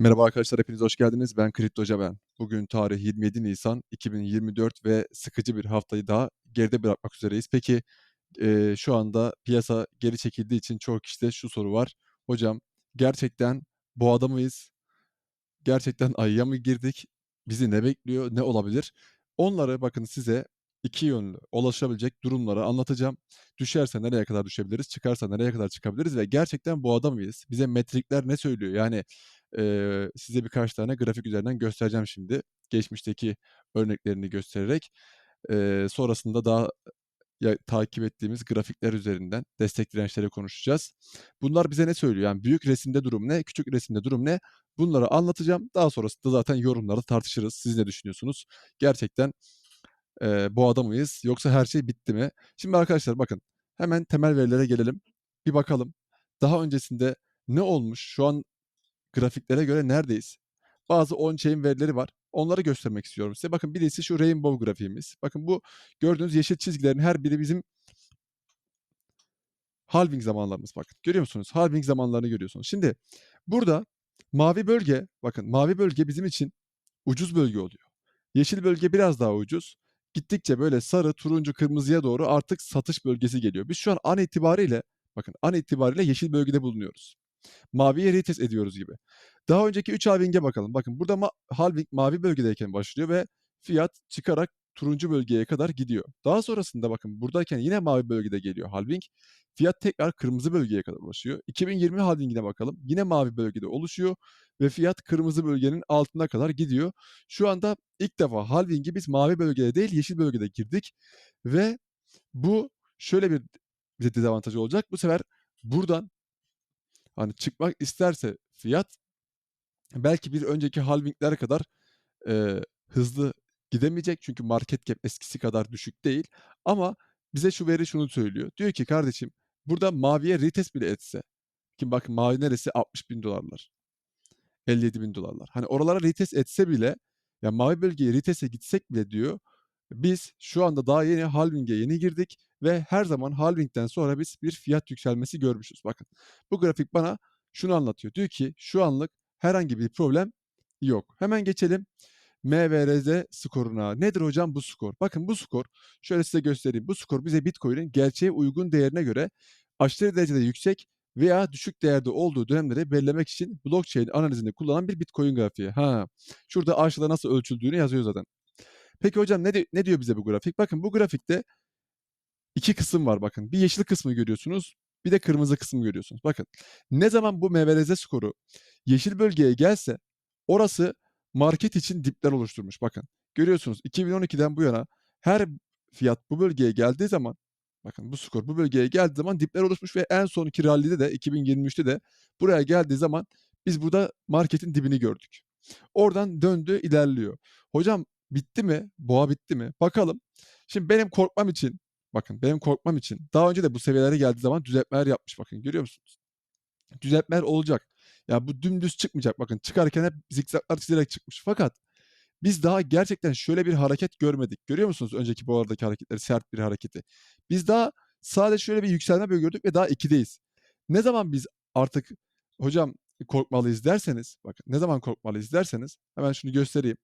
Merhaba arkadaşlar, hepiniz hoş geldiniz. Ben Kriptoca ben. Bugün tarih 27 Nisan 2024 ve sıkıcı bir haftayı daha geride bırakmak üzereyiz. Peki, eee, şu anda piyasa geri çekildiği için çoğu kişide şu soru var. Hocam gerçekten boğada mıyız? Gerçekten ayıya mı girdik? Bizi ne bekliyor? Ne olabilir? Onları bakın size iki yönlü ulaşabilecek durumları anlatacağım. Düşerse nereye kadar düşebiliriz? Çıkarsa nereye kadar çıkabiliriz? Ve gerçekten boğada mıyız? Bize metrikler ne söylüyor? Yani, eee, size birkaç tane grafik üzerinden göstereceğim şimdi. Geçmişteki örneklerini göstererek. Eee, sonrasında daha ya takip ettiğimiz grafikler üzerinden destek dirençleri konuşacağız. Bunlar bize ne söylüyor? Yani büyük resimde durum ne? Küçük resimde durum ne? Bunları anlatacağım. Daha sonrasında zaten yorumlarda tartışırız. Siz ne düşünüyorsunuz? Gerçekten, eee, boğada mıyız yoksa her şey bitti mi? Şimdi arkadaşlar bakın, hemen temel verilere gelelim. Bir bakalım. Daha öncesinde ne olmuş? Şu an grafiklere göre neredeyiz? Bazı on-chain verileri var. Onları göstermek istiyorum size. Bakın birisi şu rainbow grafiğimiz. Bakın bu gördüğünüz yeşil çizgilerin her biri bizim halving zamanlarımız bakın. Görüyor musunuz? Halving zamanlarını görüyorsunuz. Şimdi burada mavi bölge, bakın mavi bölge bizim için ucuz bölge oluyor. Yeşil bölge biraz daha ucuz. Gittikçe böyle sarı, turuncu, kırmızıya doğru artık satış bölgesi geliyor. Biz şu an an itibariyle, bakın an itibariyle yeşil bölgede bulunuyoruz. Maviye retest ediyoruz gibi. Daha önceki 3 halving'e bakalım. Bakın burada ma halving mavi bölgedeyken başlıyor ve fiyat çıkarak turuncu bölgeye kadar gidiyor. Daha sonrasında bakın buradayken yine mavi bölgede geliyor halving. Fiyat tekrar kırmızı bölgeye kadar ulaşıyor. 2020 halving'ine bakalım. Yine mavi bölgede oluşuyor ve fiyat kırmızı bölgenin altına kadar gidiyor. Şu anda ilk defa halving'i biz mavi bölgede değil yeşil bölgede girdik ve bu şöyle bir dezavantajı olacak. Bu sefer buradan hani çıkmak isterse fiyat belki bir önceki halving'ler kadar, eee, hızlı gidemeyecek. Çünkü market cap eskisi kadar düşük değil ama bize şu veri şunu söylüyor. Diyor ki kardeşim burada maviye retest bile etse ki bakın mavi neresi? $60.000'lar. $57.000'lar. Hani oralara retest etse bile ya mavi bölgeye retest'e gitsek bile diyor, biz şu anda daha yeni halving'e yeni girdik ve her zaman halving'den sonra biz bir fiyat yükselmesi görmüşüz. Bakın bu grafik bana şunu anlatıyor. Diyor ki şu anlık herhangi bir problem yok. Hemen geçelim MVRZ skoruna. Nedir hocam bu skor? Bakın bu skor, şöyle size göstereyim. Bu skor bize Bitcoin'in gerçeğe uygun değerine göre aşırı derecede yüksek veya düşük değerde olduğu dönemleri belirlemek için blockchain analizini kullanan bir Bitcoin grafiği. Ha, şurada aşağıda nasıl ölçüldüğünü yazıyor zaten. Peki hocam ne ne diyor bize bu grafik? Bakın bu grafikte 2 kısım var bakın. Bir yeşil kısmı görüyorsunuz, bir de kırmızı kısmı görüyorsunuz. Bakın ne zaman bu MVRZ skoru yeşil bölgeye gelse orası market için dipler oluşturmuş. Bakın görüyorsunuz 2012'den bu yana her fiyat bu bölgeye geldiği zaman bakın bu skor bu bölgeye geldiği zaman dipler oluşmuş ve en sonki rally'de de 2023'te de buraya geldiği zaman biz burada marketin dibini gördük. Oradan döndü, ilerliyor. Hocam bitti mi? Boğa bitti mi? Bakalım. Şimdi benim korkmam için, bakın benim korkmam için daha önce de bu seviyelere geldiği zaman düzeltmeler yapmış bakın görüyor musunuz? Düzeltmeler olacak. Ya bu dümdüz çıkmayacak bakın. Çıkarken hep zikzaklar çizerek çıkmış. Fakat biz daha gerçekten şöyle bir hareket görmedik. Görüyor musunuz önceki boğalardaki hareketleri, sert bir hareketi? Biz daha sadece şöyle bir yükselme böyle gördük ve daha 2'deyiz. Ne zaman biz artık hocam korkmalıyız derseniz, bakın ne zaman korkmalıyız derseniz hemen şunu göstereyim.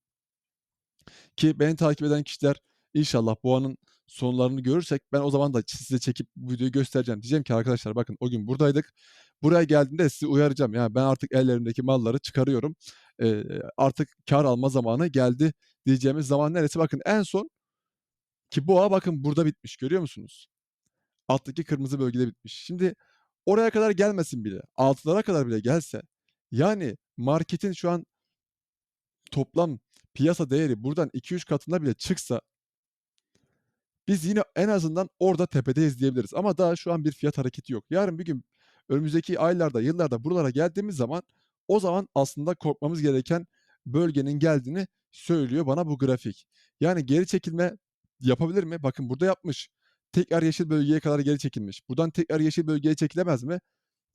Ki beni takip eden kişiler inşallah boğanın sonlarını görürsek ben o zaman da size çekip bu videoyu göstereceğim. Diyeceğim ki arkadaşlar bakın o gün buradaydık. Buraya geldiğinde sizi uyaracağım. Yani ben artık ellerimdeki malları çıkarıyorum. Eee, artık kâr alma zamanı geldi diyeceğimiz zaman neresi? Bakın en son ki boğa bakın burada bitmiş görüyor musunuz? Alttaki kırmızı bölgede bitmiş. Şimdi oraya kadar gelmesin bile, 6'lara kadar bile gelse yani marketin şu an toplam piyasa değeri buradan 2-3 katına bile çıksa biz yine en azından orada tepedeyiz diyebiliriz ama daha şu an bir fiyat hareketi yok. Yarın bir gün önümüzdeki aylarda, yıllarda buralara geldiğimiz zaman o zaman aslında korkmamız gereken bölgenin geldiğini söylüyor bana bu grafik. Yani geri çekilme yapabilir mi? Bakın burada yapmış. Tekrar yeşil bölgeye kadar geri çekilmiş. Buradan tekrar yeşil bölgeye çekilemez mi?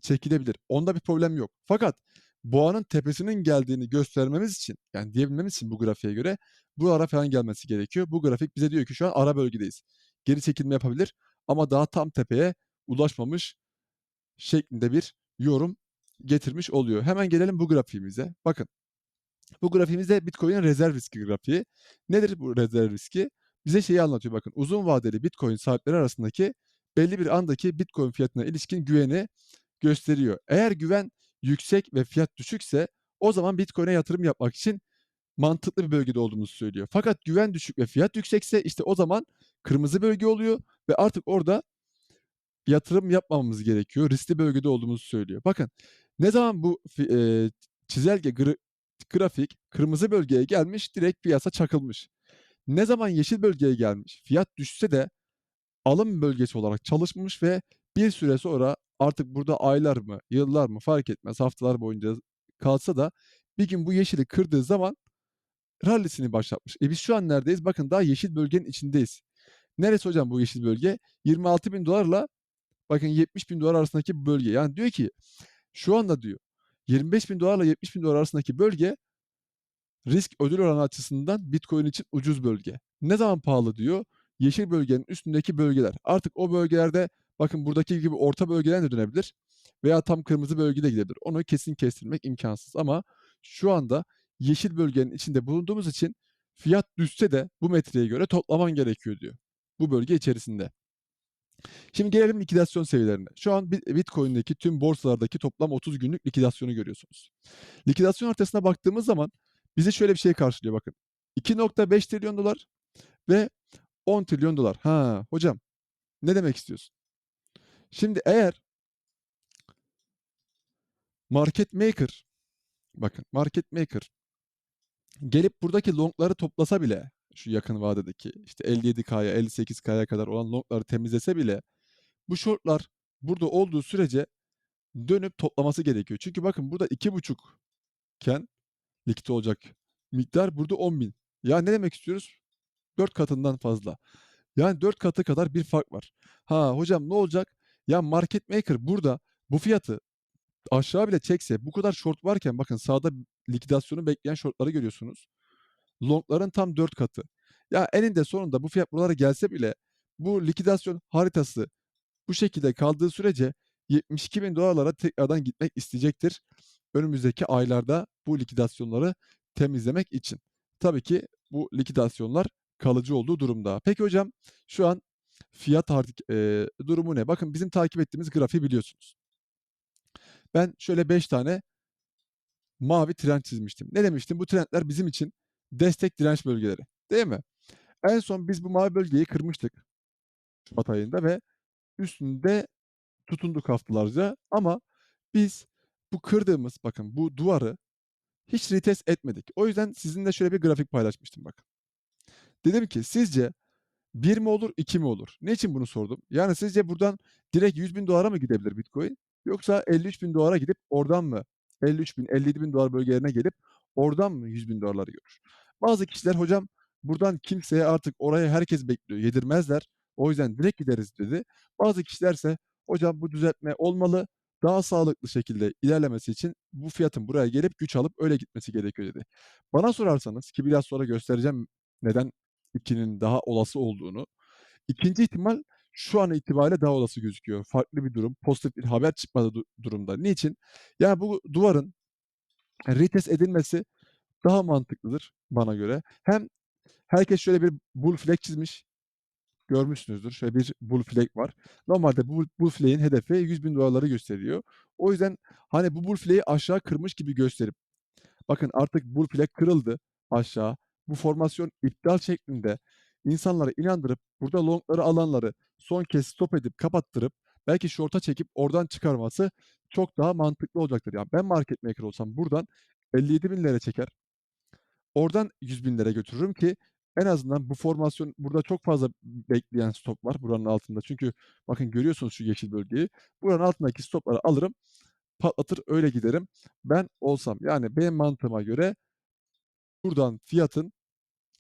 Çekilebilir. Onda bir problem yok. Fakat boğanın tepesinin geldiğini göstermemiz için, yani diyebilmemiz için bu grafiğe göre buralara falan gelmesi gerekiyor. Bu grafik bize diyor ki şu an ara bölgedeyiz. Geri çekilme yapabilir ama daha tam tepeye ulaşmamış şeklinde bir yorum getirmiş oluyor. Hemen gelelim bu grafiğimize. Bakın. Bu grafiğimizde Bitcoin'in rezerv riski grafiği. Nedir bu rezerv riski? Bize şeyi anlatıyor bakın. Uzun vadeli Bitcoin sahipleri arasındaki belli bir andaki Bitcoin fiyatına ilişkin güveni gösteriyor. Eğer güven yüksek ve fiyat düşükse o zaman Bitcoin'e yatırım yapmak için mantıklı bir bölgede olduğumuzu söylüyor. Fakat güven düşük ve fiyat yüksekse işte o zaman kırmızı bölge oluyor ve artık orada yatırım yapmamamız gerekiyor. Riskli bölgede olduğumuzu söylüyor. Bakın ne zaman bu eee, çizelge gr grafik kırmızı bölgeye gelmiş, direkt piyasa çakılmış. Ne zaman yeşil bölgeye gelmiş, fiyat düşse de alım bölgesi olarak çalışmış ve bir süre sonra artık burada aylar mı, yıllar mı fark etmez, haftalar boyunca kalsa da bir gün bu yeşili kırdığı zaman rallisini başlatmış. E biz şu an neredeyiz? Bakın daha yeşil bölgenin içindeyiz. Neresi hocam bu yeşil bölge? $26.000'la bakın $70.000 arasındaki bir bölge. Yani diyor ki şu anda diyor $25.000'la $70.000 arasındaki bölge risk ödül oranı açısından Bitcoin için ucuz bölge. Ne zaman pahalı diyor? Yeşil bölgenin üstündeki bölgeler. Artık o bölgelerde bakın buradaki gibi orta bölgeden de dönebilir veya tam kırmızı bölgede gidebilir. Onu kesin kestirmek imkansız ama şu anda yeşil bölgenin içinde bulunduğumuz için fiyat düşse de bu metreye göre toplaman gerekiyor diyor. Bu bölge içerisinde. Şimdi gelelim likidasyon seviyelerine. Şu an Bit Bitcoin'deki tüm borsalardaki toplam 30 günlük likidasyonu görüyorsunuz. Likidasyon haritasına baktığımız zaman bizi şöyle bir şey karşılıyor bakın. $2.5 trilyon ve $10 trilyon. Ha, hocam ne demek istiyorsun? Şimdi eğer market maker bakın market maker gelip buradaki long'ları toplasa bile şu yakın vadedeki işte 57K'ya 58K'ya kadar olan long'ları temizlese bile bu short'lar burada olduğu sürece dönüp toplaması gerekiyor. Çünkü bakın burada 2.5 iken likit olacak miktar burada 10.000. Ya ne demek istiyoruz? 4 katından fazla. Yani 4 katı kadar bir fark var. Ha hocam ne olacak? Ya market maker burada bu fiyatı aşağı bile çekse bu kadar short varken bakın sağda likidasyonu bekleyen short'ları görüyorsunuz. Long'ların tam 4 katı. Ya eninde sonunda bu fiyat buralara gelse bile bu likidasyon haritası bu şekilde kaldığı sürece $72.000'lara tekrardan gitmek isteyecektir. Önümüzdeki aylarda bu likidasyonları temizlemek için. Tabii ki bu likidasyonlar kalıcı olduğu durumda. Peki hocam şu an fiyat artık eee, durumu ne? Bakın bizim takip ettiğimiz grafiği biliyorsunuz. Ben şöyle 5 tane mavi trend çizmiştim. Ne demiştim? Bu trendler bizim için destek direnç bölgeleri. Değil mi? En son biz bu mavi bölgeyi kırmıştık Şubat ayında ve üstünde tutunduk haftalarca ama biz bu kırdığımız bakın bu duvarı hiç retest etmedik. O yüzden sizinle şöyle bir grafik paylaşmıştım bakın. Dedim ki sizce 1 mi olur 2 mi olur? Ne için bunu sordum? Yani sizce buradan direkt $100.000'a mı gidebilir Bitcoin? Yoksa $53.000'a gidip oradan mı 53.000 $57.000 bölgelerine gelip oradan mı $100.000'ları görür? Bazı kişiler hocam buradan kimseye artık oraya herkes bekliyor yedirmezler. O yüzden direkt gideriz dedi. Bazı kişilerse hocam bu düzeltme olmalı. Daha sağlıklı şekilde ilerlemesi için bu fiyatın buraya gelip güç alıp öyle gitmesi gerekiyor dedi. Bana sorarsanız ki biraz sonra göstereceğim neden 2'nin daha olası olduğunu. 2. ihtimal şu an itibariyle daha olası gözüküyor. Farklı bir durum, pozitif bir haber çıkmadığı du durumda. Niçin? Yani bu duvarın retest edilmesi daha mantıklıdır bana göre. Hem herkes şöyle bir bull flag çizmiş. Görmüşsünüzdür. Şöyle bir bull flag var. Normalde bu bull flag'in hedefi $100.000'ları gösteriyor. O yüzden hani bu bull flag'i aşağı kırmış gibi gösterip bakın artık bull flag kırıldı aşağı. Bu formasyon iptal şeklinde insanları inandırıp burada long'ları alanları son kez stop edip kapattırıp belki short'a çekip oradan çıkarması çok daha mantıklı olacaktır. Yani ben market maker olsam buradan $57.000'lere çeker. Oradan $100.000'lere götürürüm ki en azından bu formasyon burada çok fazla bekleyen stop var buranın altında. Çünkü bakın görüyorsunuz şu yeşil bölgeyi. Buranın altındaki stop'ları alırım, patlatır öyle giderim. Ben olsam yani benim mantığıma göre buradan fiyatın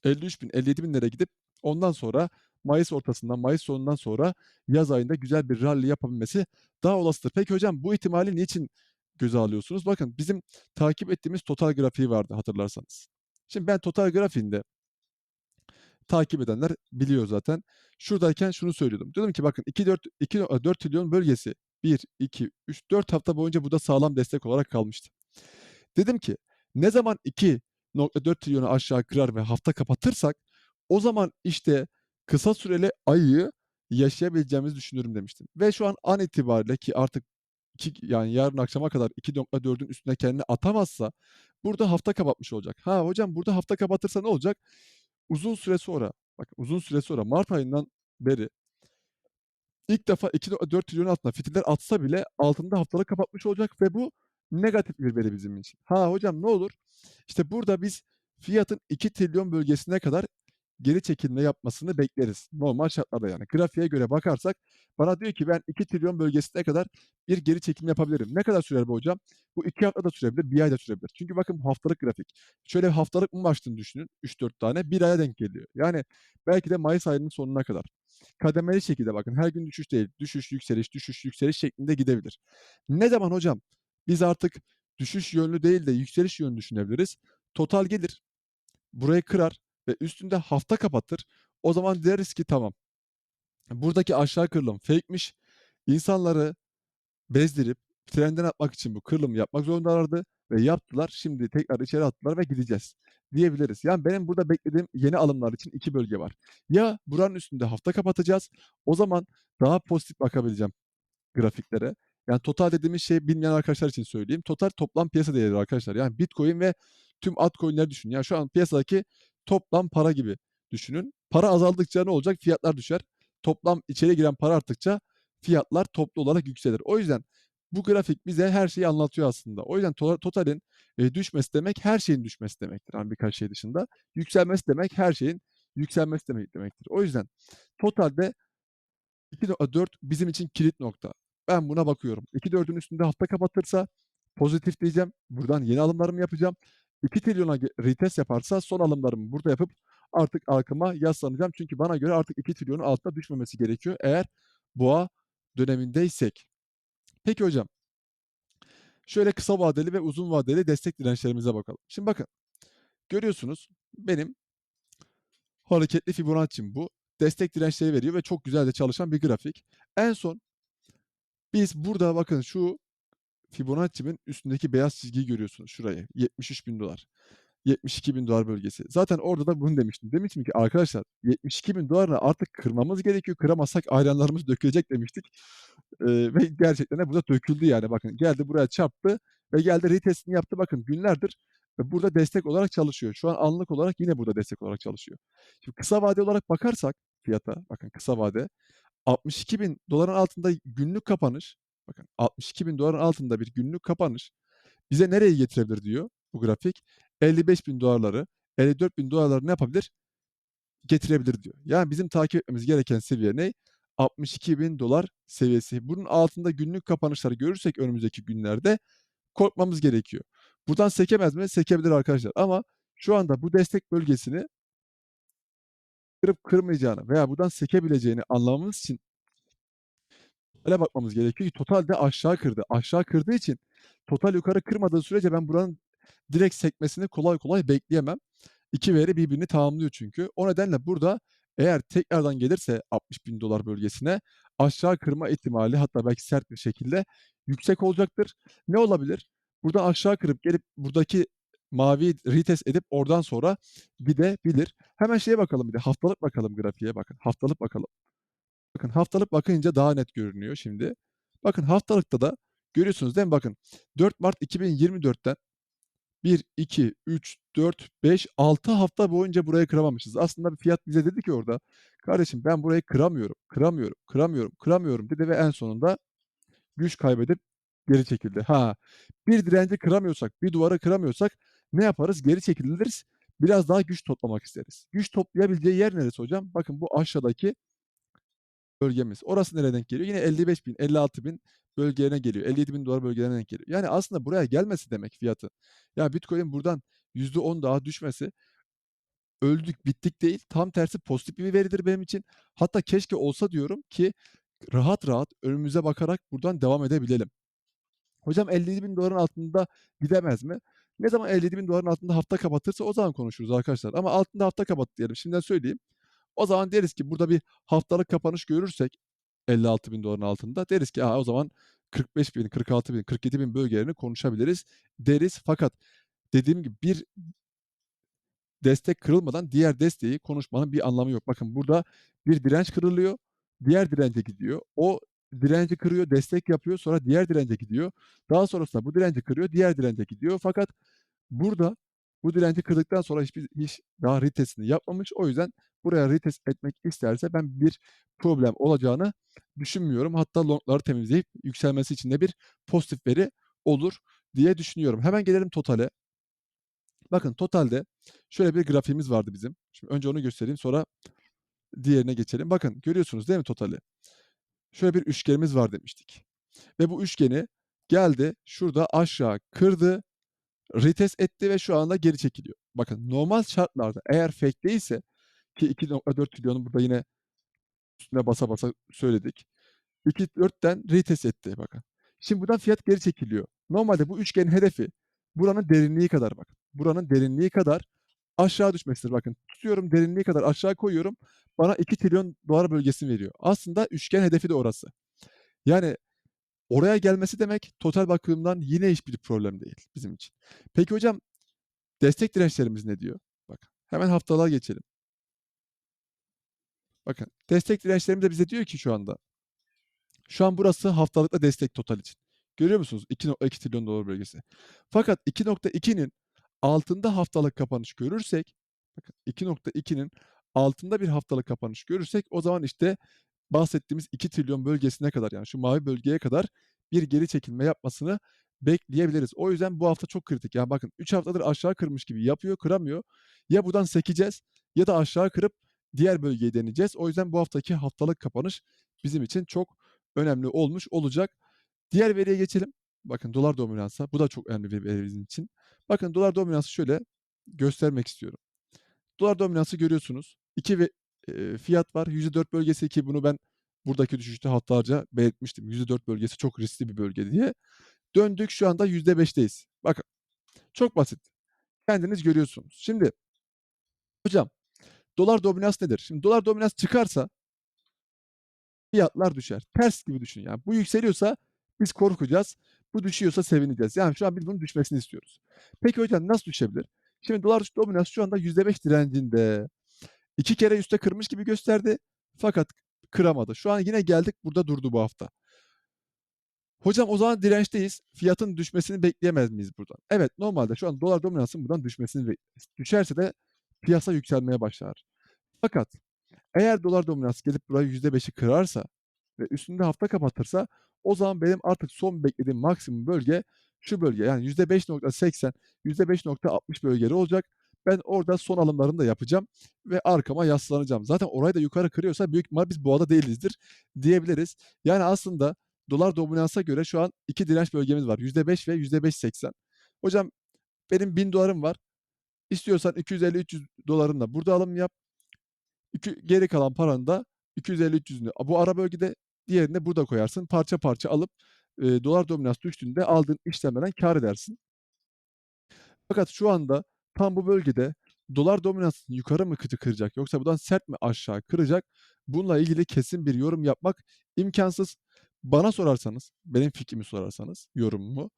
$53.000 $57.000'lere gidip ondan sonra mayıs ortasından, mayıs sonundan sonra yaz ayında güzel bir rally yapabilmesi daha olasıdır. Peki hocam bu ihtimali niçin göze alıyorsunuz? Bakın bizim takip ettiğimiz total grafiği vardı hatırlarsanız. Şimdi ben total grafiğinde takip edenler biliyor zaten. Şuradayken şunu söylüyordum. Diyordum ki bakın 2 4 2 4 trilyon bölgesi 1, 2, 3, 4 hafta boyunca bu da sağlam destek olarak kalmıştı. Dedim ki ne zaman 2.4 trilyonu aşağı kırar ve hafta kapatırsak o zaman işte kısa süreli ayıyı yaşayabileceğimizi düşünüyorum demiştim. Ve şu an an itibariyle ki artık iki yani yarın akşama kadar 2.4'ün üstüne kendini atamazsa burada hafta kapatmış olacak. Ha hocam burada hafta kapatırsa ne olacak? Uzun süre sonra, bakın uzun süre sonra mart ayından beri ilk defa 2.4 trilyon altında fitiller atsa bile altında haftalık kapatmış olacak ve bu negatif bir veri bizim için. Ha hocam ne olur? İşte burada biz fiyatın 2 trilyon bölgesine kadar geri çekilme yapmasını bekleriz. Normal şartlarda yani. Grafiğe göre bakarsak bana diyor ki ben 2 trilyon bölgesine kadar bir geri çekilme yapabilirim. Ne kadar sürer bu hocam? Bu 2 hafta da sürebilir, 1 ay da sürebilir. Çünkü bakın haftalık grafik. Şöyle haftalık mum açtığını düşünün. 3-4 tane. 1 aya denk geliyor. Yani belki de mayıs ayının sonuna kadar. Kademeli şekilde bakın her gün düşüş değil. Düşüş, yükseliş, düşüş, yükseliş şeklinde gidebilir. Ne zaman hocam biz artık düşüş yönlü değil de yükseliş yönlü düşünebiliriz? Total gelir. Burayı kırar ve üstünde hafta kapatır. O zaman deriz ki tamam. Buradaki aşağı kırılım fake'miş. İnsanları bezdirip trenden atmak için bu kırılımı yapmak zorundalardı ve yaptılar. Şimdi tekrar içeri attılar ve gideceğiz diyebiliriz. Yani benim burada beklediğim yeni alımlar için 2 bölge var. Ya buranın üstünde hafta kapatacağız. O zaman daha pozitif bakabileceğim grafiklere. Yani total dediğimiz şey bilmeyen arkadaşlar için söyleyeyim. Total toplam piyasa değeri arkadaşlar. Yani Bitcoin ve tüm altcoin'leri düşünün. Yani şu an piyasadaki toplam para gibi düşünün. Para azaldıkça ne olacak? Fiyatlar düşer. Toplam içeri giren para arttıkça fiyatlar toplu olarak yükselir. O yüzden bu grafik bize her şeyi anlatıyor aslında. O yüzden to totalin e, düşmesi demek her şeyin düşmesi demektir. Yani birkaç şey dışında. Yükselmesi demek her şeyin yükselmesi demek demektir. O yüzden totalde 2.4 bizim için kilit nokta. Ben buna bakıyorum. 2.4'ün üstünde hafta kapatırsa pozitif diyeceğim. Buradan yeni alımlarımı yapacağım. 2 trilyona retest yaparsa son alımlarımı burada yapıp artık arkama yaslanacağım. Çünkü bana göre artık 2 trilyonun altına düşmemesi gerekiyor eğer boğa dönemindeysek. Peki hocam. Şöyle kısa vadeli ve uzun vadeli destek dirençlerimize bakalım. Şimdi bakın. Görüyorsunuz benim hareketli Fibonacci'm bu. Destek dirençleri veriyor ve çok güzel de çalışan bir grafik. En son biz burada bakın şu Fibonacci'min üstündeki beyaz çizgiyi görüyorsunuz şurayı. 73.000 dolar. 72.000 dolar bölgesi. Zaten orada da bunu demiştim. Demiştim ki arkadaşlar 72.000 dolarla artık kırmamız gerekiyor. Kıramazsak ayranlarımız dökülecek demiştik. Eee, ve gerçekten de burada döküldü yani bakın. Geldi buraya çarptı ve geldi retestini yaptı. Bakın günlerdir burada destek olarak çalışıyor. Şu an anlık olarak yine burada destek olarak çalışıyor. Şimdi kısa vade olarak bakarsak fiyata bakın kısa vade 62.000 doların altında günlük kapanış bakın 62.000 doların altında bir günlük kapanış bize nereye getirebilir diyor bu grafik. 55.000 dolarları, 54.000 dolarları ne yapabilir? Getirebilir diyor. Yani bizim takip etmemiz gereken seviye ne? 62.000 dolar seviyesi. Bunun altında günlük kapanışları görürsek önümüzdeki günlerde korkmamız gerekiyor. Buradan sekemez mi? Sekebilir arkadaşlar ama şu anda bu destek bölgesini kırıp kırmayacağını veya buradan sekebileceğini anlamamız için totale bakmamız gerekiyor ki total de aşağı kırdı. Aşağı kırdığı için total yukarı kırmadığı sürece ben buranın direkt sekmesini kolay kolay bekleyemem. İki veri birbirini tamamlıyor çünkü. O nedenle burada eğer tekrardan gelirse 60.000 dolar bölgesine aşağı kırma ihtimali hatta belki sert bir şekilde yüksek olacaktır. Ne olabilir? Buradan aşağı kırıp gelip buradaki maviyi retest edip oradan sonra gidebilir. Hemen şeye bakalım bir de haftalık bakalım grafiğe bakın. Haftalık bakalım. Bakın haftalık bakınca daha net görünüyor şimdi. Bakın haftalıkta da görüyorsunuz değil mi? Bakın 4 Mart 2024'ten 1, 2, 3, 4, 5, 6 hafta boyunca burayı kıramamışız. Aslında bir fiyat bize dedi ki orada, kardeşim ben burayı kıramıyorum, kıramıyorum, kıramıyorum, kıramıyorum dedi ve en sonunda güç kaybedip geri çekildi. Ha, bir direnci kıramıyorsak, bir duvarı kıramıyorsak ne yaparız? Geri çekiliriz. Biraz daha güç toplamak isteriz. Güç toplayabileceği yer neresi hocam? Bakın bu aşağıdaki bölgemiz. Orası nereye denk geliyor? Yine 55.000, 56.000 bölgelerine geliyor. 57.000 dolar bölgelerine denk geliyor. Yani aslında buraya gelmesi demek fiyatı. Ya Bitcoin buradan %10 daha düşmesi öldük, bittik değil. Tam tersi pozitif bir veridir benim için. Hatta keşke olsa diyorum ki rahat rahat önümüze bakarak buradan devam edebilelim. Hocam 57.000 doların altında gidemez mi? Ne zaman 57.000 doların altında hafta kapatırsa o zaman konuşuruz arkadaşlar. Ama altında hafta kapattı diyelim. Şimdiden söyleyeyim. O zaman deriz ki burada bir haftalık kapanış görürsek $56.000'ın altında deriz ki, a, o zaman 45.000, 46.000, 47.000 bölgelerini konuşabiliriz deriz. Fakat dediğim gibi bir destek kırılmadan diğer desteği konuşmanın bir anlamı yok. Bakın burada bir direnç kırılıyor, diğer dirence gidiyor. O direnci kırıyor, destek yapıyor, sonra diğer dirence gidiyor. Daha sonrasında bu direnci kırıyor, diğer dirence gidiyor. Fakat burada bu direnci kırdıktan sonra hiçbir hiç daha retest'ini yapmamış. O yüzden buraya retest etmek isterse ben bir problem olacağını düşünmüyorum. Hatta long'ları temizleyip yükselmesi için de bir pozitif veri olur diye düşünüyorum. Hemen gelelim totale. Bakın totalde şöyle bir grafiğimiz vardı bizim. Şimdi önce onu göstereyim sonra diğerine geçelim. Bakın görüyorsunuz değil mi totali? Şöyle bir üçgenimiz var demiştik. Ve bu üçgeni geldi şurada aşağı kırdı, retest etti ve şu anda geri çekiliyor. Bakın normal şartlarda eğer fake değilse ki 2.4 trilyonu burada yine üstüne basa basa söyledik. 2.4'ten retest etti bakın. Şimdi buradan fiyat geri çekiliyor. Normalde bu üçgenin hedefi buranın derinliği kadar bakın. Buranın derinliği kadar aşağı düşmesidir. Bakın tutuyorum derinliği kadar aşağı koyuyorum. Bana 2 trilyon dolar bölgesini veriyor. Aslında üçgen hedefi de orası. Yani oraya gelmesi demek total bakımdan yine hiçbir problem değil bizim için. Peki hocam destek dirençlerimiz ne diyor? Bakın hemen haftalığa geçelim. Bakın destek dirençlerimiz de bize diyor ki şu anda. Şu an burası haftalıkta destek total için. Görüyor musunuz? 2.2 trilyon dolar bölgesi. Fakat 2.2'nin altında haftalık kapanış görürsek, bakın 2.2'nin altında bir haftalık kapanış görürsek o zaman işte bahsettiğimiz 2 trilyon bölgesine kadar yani şu mavi bölgeye kadar bir geri çekilme yapmasını bekleyebiliriz. O yüzden bu hafta çok kritik. Yani bakın 3 haftadır aşağı kırmış gibi yapıyor, kıramıyor. Ya buradan sekeceğiz ya da aşağı kırıp diğer bölgeyi deneyeceğiz. O yüzden bu haftaki haftalık kapanış bizim için çok önemli olmuş olacak. Diğer veriye geçelim. Bakın dolar dominansı. Bu da çok önemli bir veri bizim için. Bakın dolar dominansı şöyle göstermek istiyorum. Dolar dominansı görüyorsunuz. 2 ve fiyat var. %4 bölgesi ki bunu ben buradaki düşüşte haftalarca belirtmiştim. %4 bölgesi çok riskli bir bölge diye. Döndük şu anda %5'teyiz. Bakın çok basit. Kendiniz görüyorsunuz. Şimdi hocam dolar dominans nedir? Şimdi dolar dominans çıkarsa fiyatlar düşer. Ters gibi düşün yani. Bu yükseliyorsa biz korkacağız. Bu düşüyorsa sevineceğiz. Yani şu an biz bunun düşmesini istiyoruz. Peki hocam nasıl düşebilir? Şimdi dolar dominans şu anda %5 direncinde. 2 kere üste kırmış gibi gösterdi. Fakat kıramadı. Şu an yine geldik burada durdu bu hafta. Hocam o zaman dirençteyiz. Fiyatın düşmesini bekleyemez miyiz buradan? Evet normalde şu an dolar dominansının buradan düşmesini bekleriz. Düşerse de piyasa yükselmeye başlar. Fakat eğer dolar dominansı gelip burayı %5'i kırarsa ve üstünde hafta kapatırsa o zaman benim artık son beklediğim maksimum bölge şu bölge. Yani %5.80, %5.60 bölgeleri olacak. Ben orada son alımlarımı da yapacağım ve arkama yaslanacağım. Zaten orayı da yukarı kırıyorsa büyük ihtimal biz boğada değilizdir diyebiliriz. Yani aslında dolar dominansa göre şu an 2 direnç bölgemiz var. %5 ve %5.80. Hocam benim 1000 dolarım var. İstiyorsan 250-300 dolarınla burada alım yap. İki, geri kalan paranı da 250-300'ünü bu ara bölgede diğerini burada koyarsın. Parça parça alıp eee, dolar dominans düştüğünde aldığın işlemlerden kâr edersin. Fakat şu anda tam bu bölgede dolar dominansını yukarı mı kıtı kıracak yoksa buradan sert mi aşağı kıracak? Bununla ilgili kesin bir yorum yapmak imkansız. Bana sorarsanız, benim fikrimi sorarsanız yorumumu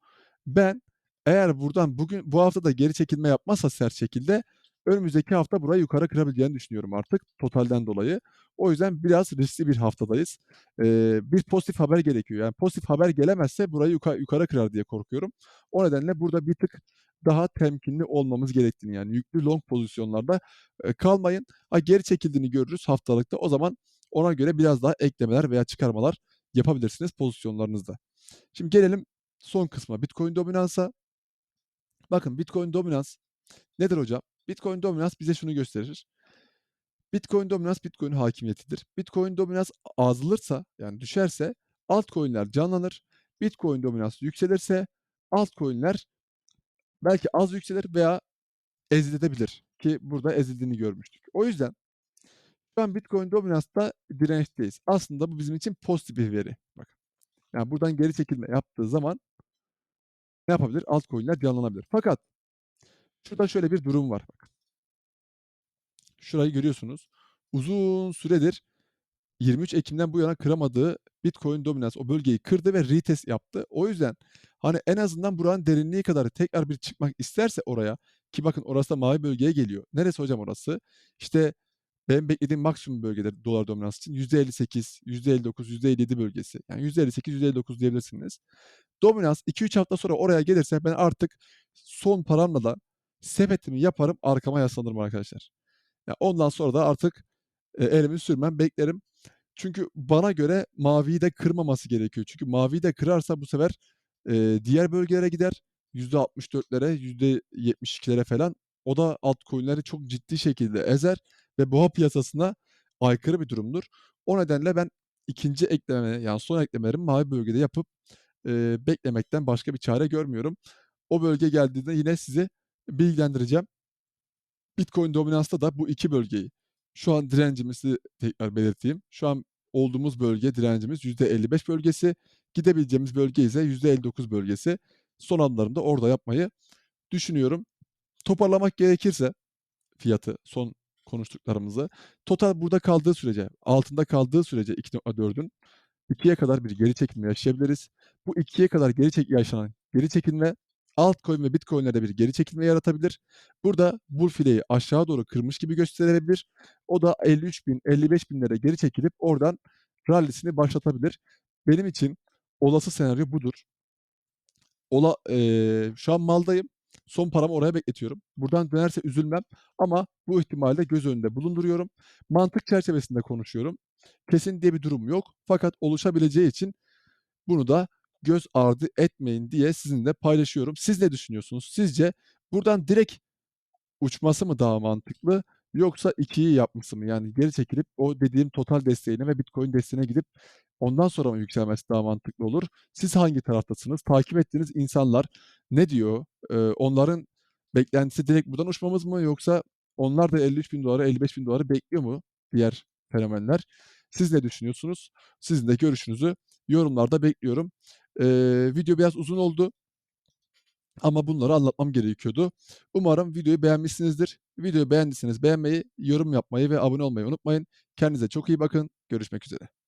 ben eğer buradan bugün bu hafta da geri çekilme yapmazsa sert şekilde önümüzdeki hafta burayı yukarı kırabileceğini düşünüyorum artık totalden dolayı. O yüzden biraz riskli bir haftadayız. Eee, bir pozitif haber gerekiyor. Yani pozitif haber gelemezse burayı yuka yukarı kırar diye korkuyorum. O nedenle burada bir tık daha temkinli olmamız gerektiğini yani yüklü long pozisyonlarda kalmayın. Ha geri çekildiğini görürüz haftalıkta. O zaman ona göre biraz daha eklemeler veya çıkarmalar yapabilirsiniz pozisyonlarınızda. Şimdi gelelim son kısma. Bitcoin dominansa. Bakın Bitcoin dominans nedir hocam? Bitcoin dominans bize şunu gösterir. Bitcoin dominans Bitcoin hakimiyetidir. Bitcoin dominans azalırsa yani düşerse altcoin'ler canlanır. Bitcoin dominans yükselirse altcoin'ler belki az yükselir veya ezilebilir ki burada ezildiğini görmüştük. O yüzden şu an Bitcoin dominansta dirençteyiz. Aslında bu bizim için pozitif bir veri. Bakın. Yani buradan geri çekilme yaptığı zaman ne yapabilir? Altcoin'ler canlanabilir. Fakat şurada şöyle bir durum var. Bakın. Şurayı görüyorsunuz. Uzun süredir 23 Ekim'den bu yana kıramadığı Bitcoin dominans o bölgeyi kırdı ve retest yaptı. O yüzden, hani, en azından buranın derinliği kadar tekrar bir çıkmak isterse oraya ki bakın orası da mavi bölgeye geliyor. Neresi hocam orası? İşte, benim beklediğim maksimum bölgedir dolar dominans için. %58, %59, %57 bölgesi. Yani %58, %59 diyebilirsiniz. Dominans 2-3 hafta sonra oraya gelirse ben artık son paramla da sepetimi yaparım, arkama yaslanırım arkadaşlar. Ya, ondan sonra da artık, eee, elimi sürmem, beklerim. Çünkü bana göre maviyi de kırmaması gerekiyor. Çünkü maviyi de kırarsa bu sefer, eee, diğer bölgelere gider. %64'lere, %72'lere falan. O da altcoin'leri çok ciddi şekilde ezer ve boğa piyasasına aykırı bir durumdur. O nedenle ben 2'nci eklememi, yani son eklemelerimi mavi bölgede yapıp, eee, beklemekten başka bir çare görmüyorum. O bölge geldiğinde yine sizi bilgilendireceğim. Bitcoin dominansta da bu 2 bölgeyi şu an direncimizi tekrar belirteyim. Şu an olduğumuz bölge direncimiz %55 bölgesi. Gidebileceğimiz bölge ise %59 bölgesi. Son adımlarımı da orada yapmayı düşünüyorum. Toparlamak gerekirse fiyatı, son konuştuklarımızı, total burada kaldığı sürece, altında kaldığı sürece 2.4'ün 2'ye kadar bir geri çekilme yaşayabiliriz. Bu 2'ye kadar geri çek yaşanan geri çekilme altcoin ve Bitcoin'lerde bir geri çekilme yaratabilir. Burada bull fileyi aşağı doğru kırmış gibi gösterebilir. O da 53.000, 55.000'lere geri çekilip oradan rallisini başlatabilir. Benim için olası senaryo budur. Ola eee, şu an maldayım. Son paramı oraya bekletiyorum. Buradan dönerse üzülmem ama bu ihtimali de göz önünde bulunduruyorum. Mantık çerçevesinde konuşuyorum. Kesin diye bir durum yok fakat oluşabileceği için bunu da göz ardı etmeyin diye sizinle paylaşıyorum. Siz ne düşünüyorsunuz? Sizce buradan direkt uçması mı daha mantıklı yoksa 2'yi yapması mı? Yani geri çekilip o dediğim total desteğine ve Bitcoin desteğine gidip ondan sonra mı yükselmesi daha mantıklı olur? Siz hangi taraftasınız? Takip ettiğiniz insanlar ne diyor? Eee, onların beklentisi direkt buradan uçmamız mı yoksa onlar da $53.000'ları, $55.000'ları bekliyor mu diğer fenomenler? Siz ne düşünüyorsunuz? Sizin de görüşünüzü yorumlarda bekliyorum. Eee, video biraz uzun oldu ama bunları anlatmam gerekiyordu. Umarım videoyu beğenmişsinizdir. Videoyu beğendiyseniz beğenmeyi, yorum yapmayı ve abone olmayı unutmayın. Kendinize çok iyi bakın. Görüşmek üzere.